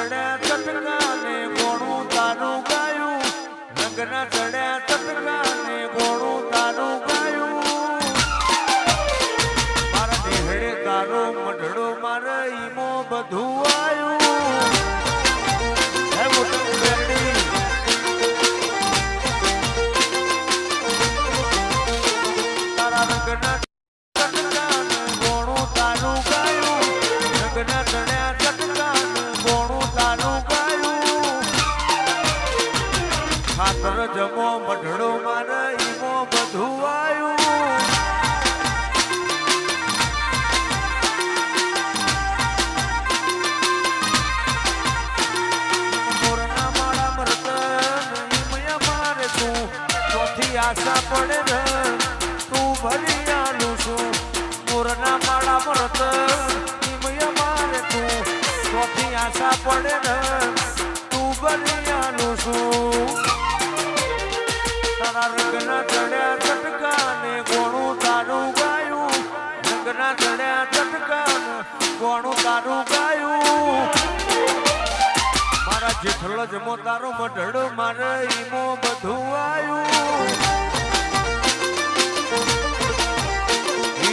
ચડે ચટકાને ગોણું તારું ગાયું. નગના ચડે ચટકાને ગોણું તારું ગાયું. મારા દેહડે તારો મઢડો બધું આયું. તું ભરી આલું છું. મોરના માળા મરત નિમય મારે તું. ચોથી આશા પડે ને, તું ભરી આલું છું. તારા રંગના ચડ્યા ચટકા ને ગોણું ગાયું. રંગના ચડ્યા ચટકા ને ગોણું ગાયું. મારા જેઠલો જમો તારો મઢડો મારે ઈમો બધું આવ્યું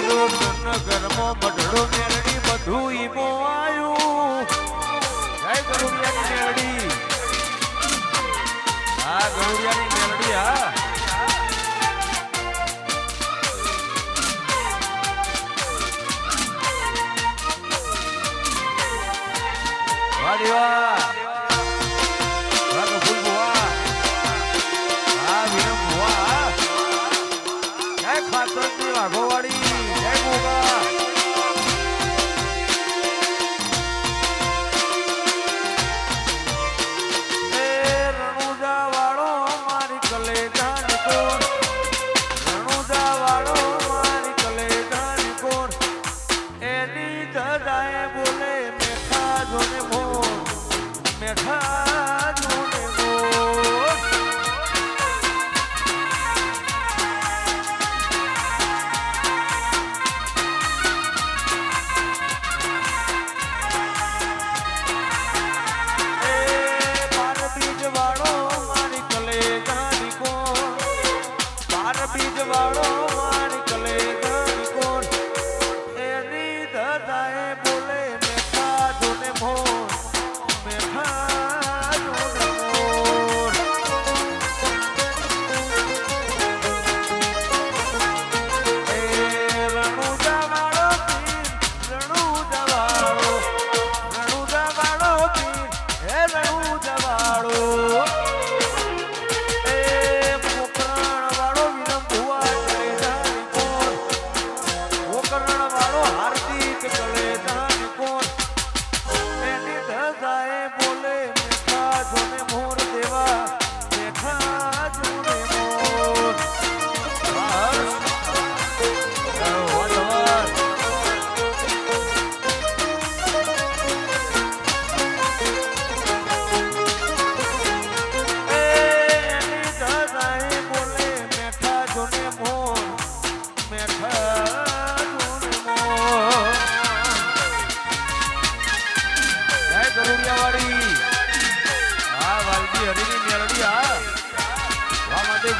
દીકરો ઘરમાં મઢડો મેરડી બધું ઈમો આવ્યું જય ગરુડિયાની મેરડી હા ગરુડિયાની મેરડી હા વાહ વાહ Tomorrow.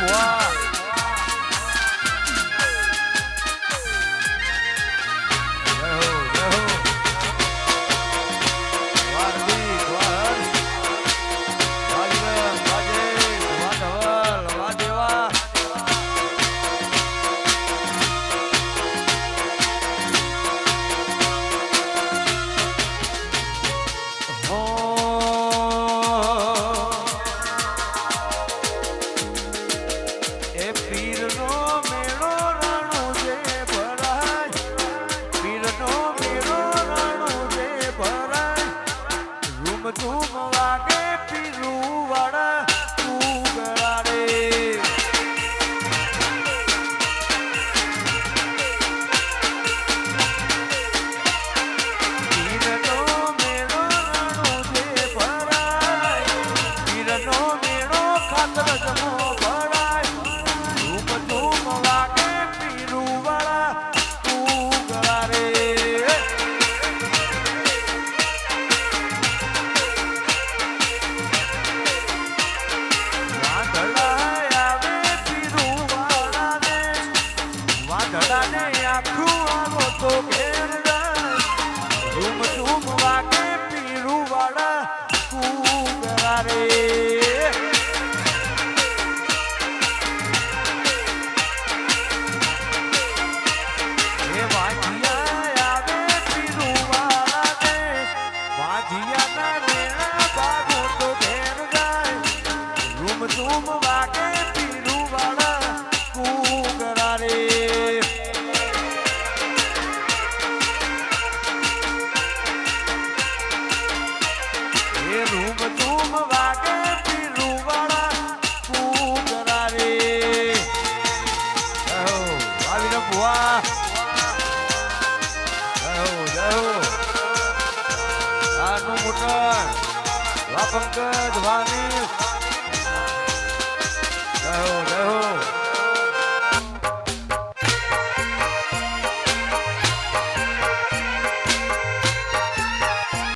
Wow. Okay. પંકજ વાની જય હો